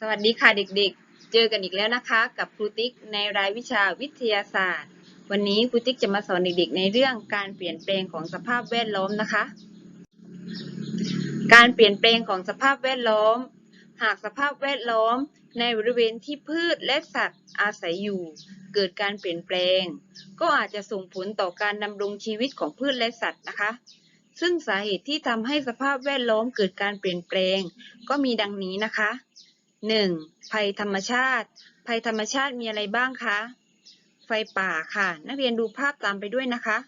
สวัสดีค่ะเด็กๆ เจอกันอีกแล้วนะคะ กับครูติ๊กในรายวิชาวิทยาศาสตร์ วันนี้ครูติ๊กจะมาสอนเด็กๆ ในเรื่องการเปลี่ยนแปลงของสภาพแวดล้อมนะคะ การเปลี่ยนแปลงของสภาพแวดล้อม หากสภาพแวดล้อมในบริเวณที่พืชและสัตว์อาศัยอยู่ เกิดการเปลี่ยนแปลง ก็อาจจะส่งผลต่อการดำรงชีวิตของพืชและสัตว์นะคะซึ่งสาเหตุที่ทำให้สภาพแวดล้อมเกิดการเปลี่ยนแปลง ก็มีดังนี้นะคะ 1. ภัยธรรมชาติ ภัยธรรมชาติมีอะไรบ้างคะ ไฟป่าค่ะ นักเรียนดูภาพตามไปด้วยนะคะ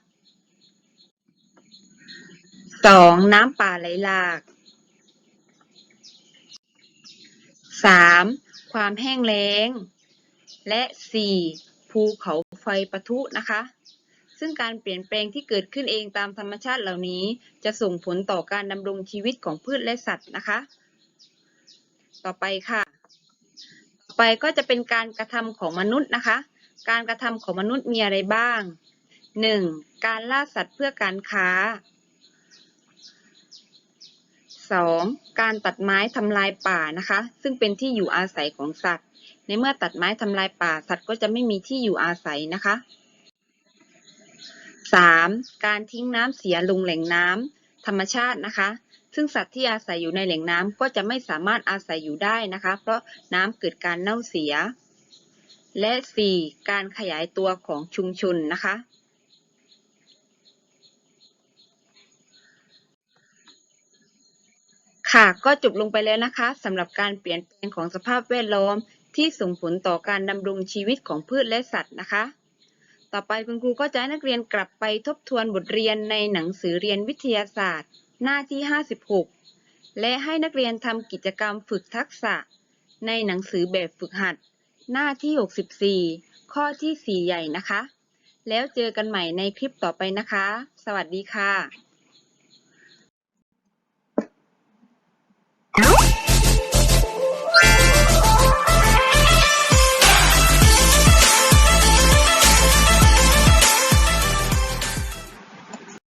2. น้ำป่าไหลหลาก 3. ความแห้งแล้ง และ 4. ภูเขาไฟปะทุนะคะ ซึ่งการเปลี่ยนแปลงที่เกิดขึ้นเองตามธรรมชาติเหล่านี้ จะส่งผลต่อการดำรงชีวิตของพืชและสัตว์นะคะ ต่อไปค่ะ ต่อไปก็จะเป็นการกระทำของมนุษย์นะคะ การกระทำของมนุษย์มีอะไรบ้าง 1. การล่าสัตว์เพื่อการค้า 2. การตัดไม้ทำลายป่านะคะ ซึ่งเป็นที่อยู่อาศัยของสัตว์ ในเมื่อตัดไม้ทำลายป่า สัตว์ก็จะไม่มีที่อยู่อาศัยนะคะ 3. การทิ้งน้ำเสียลงแหล่งน้ำธรรมชาตินะคะ ซึ่งสัตว์ที่อาศัยอยู่ในแหล่งน้ำก็จะไม่สามารถอาศัยอยู่ได้นะคะ เพราะน้ำเกิดการเน่าเสีย และ 4. การขยายตัวของชุมชนนะคะ ค่ะก็จบลงไปแล้วนะคะสำหรับการเปลี่ยนแปลงของสภาพแวดล้อมที่ส่งผลต่อการดำรงชีวิตของพืชและสัตว์นะคะ ต่อไปคุณครูก็จะให้นักเรียนกลับไปทบทวนบทเรียนในหนังสือเรียนวิทยาศาสตร์ หน้าที่ 56 และให้นักเรียนทำกิจกรรมฝึกทักษะ ในหนังสือแบบฝึกหัด หน้าที่ 64 ข้อที่ 4 ใหญ่นะคะ แล้วเจอกันใหม่ในคลิปต่อไปนะคะ สวัสดีค่ะ